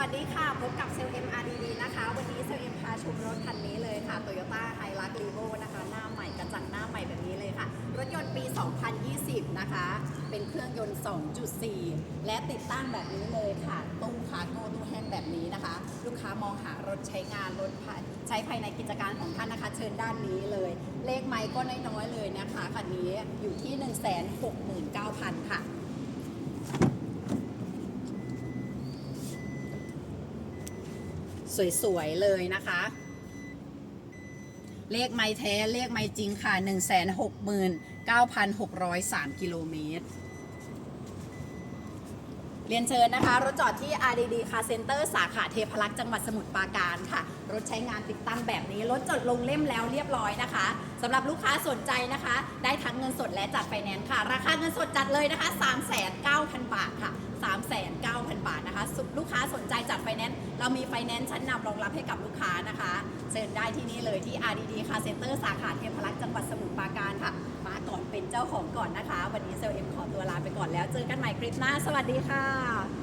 วัสดีค่ะ พบกับเซลเอ็มอาร์ดีนะคะ วันนี้เซลเอ็มพาชมรถคันนี้เลยค่ะ Toyota h i l u x r e v o นะคะ หน้าใหม่กระจังหน้าใหม่แบบนี้เลยค่ะ รถยนต์ปี 2020 นะคะ เป็นเครื่องยนต์ 2.4 และติดตั้งแบบนี้เลยค่ะ ตู้คาร์โกตู้แห้งแบบนี้นะคะ ลูกค้ามองหารถใช้งานรถใช้ภายในกิจการของท่านนะคะ เชิญด้านนี้เลย เลขไม้ก็น้อยๆเลยนะคะคันนี้อยู่ที่ 1 6 สวยๆเลยนะคะ เลขไม้แท้เลขไม้จริงค่ะ 169,603 กิโลเมตร เรียนเชิญนะคะ รถจอดที่ RDD Car Center สาขาเทพรักษ์จังหวัดสมุทรปราการค่ะ รถใช้งานติดตั้งแบบนี้ รถจดลงเล่มแล้วเรียบร้อยนะคะสำหรับลูกค้าสนใจนะคะ ได้ทั้งเงินสดและจัดไฟแนนซ์ค่ะ ราคาเงินสดจัดเลยนะคะ 3,900บาทค่ะ 3,900บาทนะคะสุลูกค้า เรามีไฟแนนซ์ชั้นนำรองรับให้กับลูกค้านะคะ เชิญได้ที่นี่เลยที่ RDD Car Center สาขาเทพรักษ์จังหวัดสมุทรปราการค่ะ มาก่อนเป็นเจ้าของก่อนนะคะ วันนี้เซลล์เอ็มขอตัวลาไปก่อนแล้ว เจอกันใหม่คลิปหน้า สวัสดีค่ะ